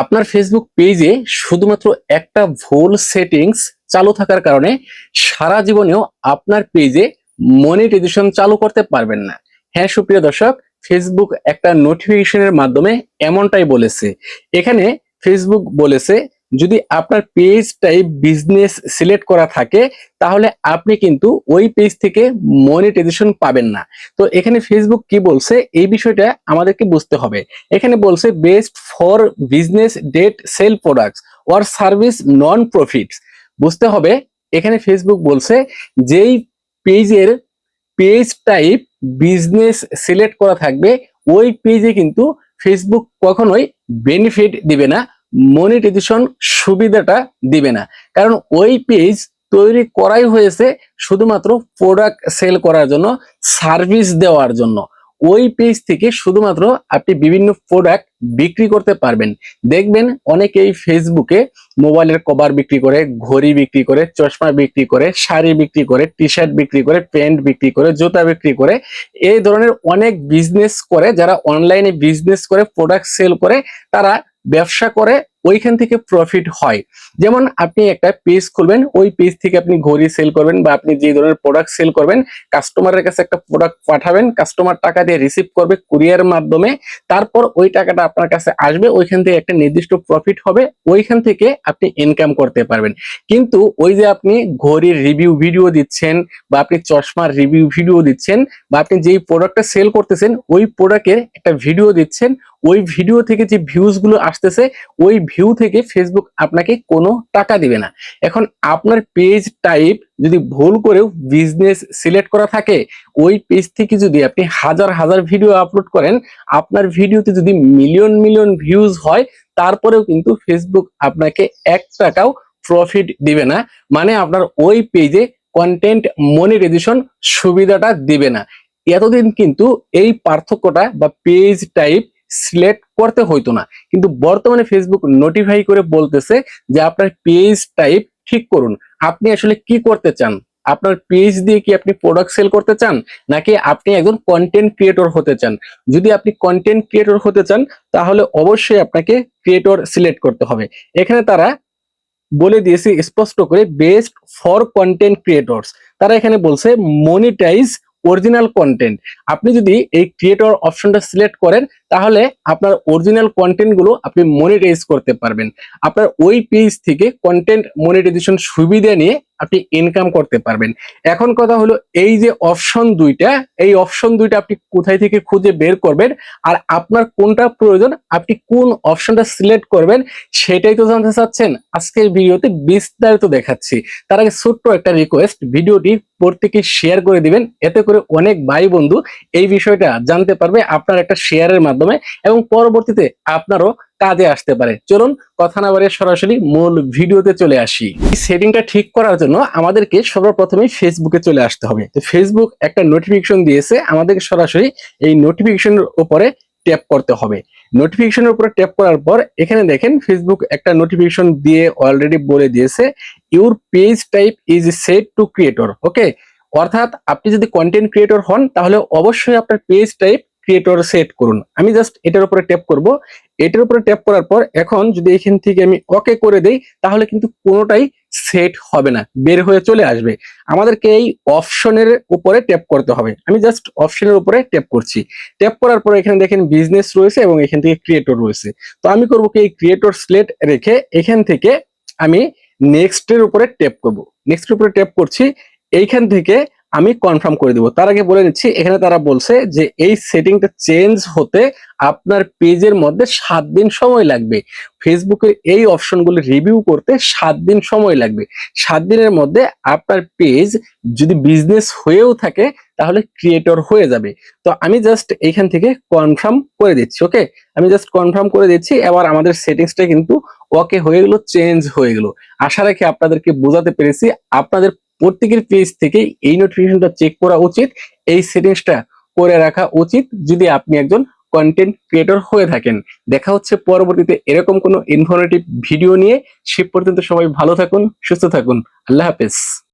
আপনার ফেসবুক পেজে শুধুমাত্র একটা ভুল সেটিংস চালু থাকার কারণে সারা জীবনেও আপনার পেজে মনিটাইজেশন চালু করতে পারবেন না। হ্যাঁ সুপ্রিয় দর্শক ফেসবুক একটা নোটিফিকেশনের মাধ্যমে এমনটাই বলেছে। এখানে ফেসবুক বলেছে যদি আপনার পেজ টাইপ বিজনেস সিলেক্ট করা থাকে, তাহলে আপনি কিন্তু ওই পেজ থেকে মনিটাইজেশন পাবেন না। তো এখানে ফেসবুক কি বলছে? এই বিষয়টা আমাদেরকে বুঝতে হবে। এখানে বলছে best for business that sell products or service non profits বুঝতে হবে, এখানে ফেসবুক বলছে, যেই পেজের পেজ টাইপ বিজনেস সিলেক্ট করা থাকবে, ওই পেজে কিন্তু ফেসবুক কখনোই বেনিফিট দিবে না। মনিটাইজেশন সুবিধাটা দিবে না। কারণ ওই পেজ তৈরি করাই হয়েছে শুধুমাত্র প্রোডাক্ট সেল করার জন্য সার্ভিস দেওয়ার জন্য। ওই পেজ থেকে শুধুমাত্র আপনি বিভিন্ন প্রোডাক্ট বিক্রি করতে পারবেন। দেখবেন অনেকেই ফেসবুকে মোবাইলের কভার বিক্রি করে, ঘড়ি বিক্রি করে, চশমা বিক্রি করে, শাড়ি বিক্রি করে টি শার্ট বিক্রি করে প্যান্ট বিক্রি করে, জুতা বিক্রি করে, এই ধরনের অনেক বিজনেস করে, যারা অনলাইনে বিজনেস করে প্রোডাক্ট সেল করে, তারা ব্যবসা করে ওইখান থেকে প্রফিট হয়। যেমন আপনি একটা পেজ খুলবেন, ওই পেজ থেকে আপনি ঘড়ি সেল করবেন বা আপনি যে ধরনের প্রোডাক্ট সেল করবেন কাস্টমারের কাছে একটা প্রোডাক্ট পাঠাবেন কাস্টমার টাকা দিয়ে রিসিভ করবে কুরিয়ার মাধ্যমে, তারপর ওই টাকাটা আপনার কাছে আসবে, ওইখান থেকে একটা নির্দিষ্ট প্রফিট হবে, ওইখান থেকে আপনি ইনকাম করতে পারবেন। কিন্তু ওই যে আপনি ঘড়ির রিভিউ ভিডিও দিচ্ছেন বা আপনি চশমার রিভিউ ভিডিও দিচ্ছেন বা আপনি যেই প্রোডাক্টটা সেল করতেছেন, ওই প্রোডাক্টের একটা ভিডিও দিচ্ছেন ওই ভিডিও থেকে যে ভিউজগুলো আসতেছে, ওই ভিউ থেকে ফেসবুক আপনাকে কোনো টাকা দিবে না। এখন আপনার পেজ টাইপ যদি ভুল করেও বিজনেস সিলেক্ট করা থাকে, ওই পেজ থেকে যদি আপনি হাজার হাজার ভিডিও আপলোড করেন, আপনার ভিডিওতে যদি মিলিয়ন মিলিয়ন ভিউজ হয়, তারপরেও কিন্তু ফেসবুক আপনাকে এক টাকাও প্রফিট দিবে না। মানে আপনার ওই পেজে কন্টেন্ট মনিটাইজেশন সুবিধাটা দিবে না। এতদিন কিন্তু এই পার্থক্যটা বা পেজ টাইপ সিলেক্ট করতে হইতো না। কিন্তু বর্তমানে ফেসবুক নোটিফাই করে বলতেছে যে আপনার পেজ টাইপ ঠিক করুন। আপনি আসলে কি করতে চান? আপনার পেজ দিয়ে কি আপনি প্রোডাক্ট সেল করতে চান? নাকি আপনি একজন কন্টেন্ট ক্রিয়েটর হতে চান? যদি আপনি কন্টেন্ট ক্রিয়েটর হতে চান, তাহলে অবশ্যই আপনাকে ক্রিয়েটর সিলেক্ট করতে হবে। এখানে তারা বলে দিয়েছে স্পষ্ট করে বেস্ট ফর কন্টেন্ট ক্রিয়েটরস তারা এখানে বলছে মনিটাইজ অরিজিনাল কন্টেন্ট আপনি যদি এই ক্রিয়েটর অপশনটা সিলেক্ট করেন তাহলে আপনার অরিজিনাল কন্টেন্টগুলো আপনি মনিটাইজ করতে পারবেন। আপনার ওই পেজ থেকে কন্টেন্ট মনিটাইজেশন সুবিধা নিয়ে আপনি ইনকাম করতে পারবেন। এখন কথা হলো এই যে অপশন দুইটা, এই অপশন দুইটা আপনি কোথায় থেকে খুঁজে বের করবেন আর আপনার কোনটা প্রয়োজন, আপনি কোন অপশনটা সিলেক্ট করবেন, সেটাই তো জানতে চাচ্ছেন। আজকের ভিডিওতে বিস্তারিত দেখাচ্ছি। তার আগে ছোট্ট একটা রিকোয়েস্ট ভিডিওটি প্রত্যেকে শেয়ার করে দিবেন। এতে করে অনেক ভাই বন্ধু এই বিষয়টা জানতে পারবে, আপনার একটা শেয়ারের মাধ্যমে। এবং পরবর্তীতে আপনারও কাজে আসতে পারে। চলুন কথা না বাড়িয়ে সরাসরি মূল ভিডিওতে চলে আসি। এই সেটিংটা ঠিক করার জন্য আমাদেরকে সর্বপ্রথমে ফেসবুকে চলে আসতে হবে। তো ফেসবুক একটা নোটিফিকেশন দিয়েছে, আমাদেরকে সরাসরি এই নোটিফিকেশনের উপরে ট্যাপ করতে হবে। নোটিফিকেশনের উপরে ট্যাপ করার পর এখানে দেখেন ফেসবুক একটা নোটিফিকেশন দিয়ে অলরেডি বলে দিয়েছে your page type is set to creator okay অর্থাৎ আপনি যদি কন্টেন্ট ক্রিয়েটর হন, তাহলে অবশ্যই আপনার পেজ টাইপ ক্রিয়েটর সেট করুন। আমি জাস্ট এটার উপরে ট্যাপ করব। এটার উপরে ট্যাপ করার পর এখন যদি এখান থেকে আমি ওকে করে দেই, তাহলে কিন্তু কোনোটাই সেট হবে না, বের হয়ে চলে আসবে। আমাদেরকে এই অপশনের উপরে ট্যাপ করতে হবে। আমি জাস্ট অপশনের উপরে ট্যাপ করছি। ট্যাপ করার পর এখানে দেখেন বিজনেস রয়েছে এবং এখান থেকে ক্রিয়েটর রয়েছে। তো আমি করব কি, এই ক্রিয়েটর স্লেট রেখে এখান থেকে আমি নেক্সটের উপরে ট্যাপ করব। নেক্সটের উপরে ট্যাপ করছি। এইখান থেকে আমি কনফার্ম করে দেবো। তার আগে বলে নিচ্ছি, এখানে তারা বলছে যে এই সেটিংটা চেঞ্জ হতে আপনার পেজের মধ্যে সাত দিন সময় লাগবে। ফেসবুকের এই অপশনগুলো রিভিউ করতে সাত দিন সময় লাগবে। সাত দিনের মধ্যে আপনার পেজ যদি বিজনেস হয়েও থাকে, তাহলে ক্রিয়েটর হয়ে যাবে। তো আমি জাস্ট এইখান থেকে কনফার্ম করে দিচ্ছি ওকে আমি জাস্ট কনফার্ম করে দিচ্ছি, এবার আমাদের সেটিংসটা কিন্তু ওকে হয়ে গেলো চেঞ্জ হয়ে গেলো। আশা রাখি আপনাদেরকে বোঝাতে পেরেছি। আপনাদের প্রত্যেকের পেজ থেকে এই নোটিফিকেশনটা চেক করা উচিত। এই সেটিংসটা করে রাখা উচিত যদি আপনি একজন কন্টেন্ট ক্রিয়েটর হয়ে থাকেন। দেখা হচ্ছে পরবর্তীতে এরকম কোনো ইনফরমেটিভ ভিডিও নিয়ে। সে পর্যন্ত সবাই ভালো থাকুন, সুস্থ থাকুন। আল্লাহ হাফেজ।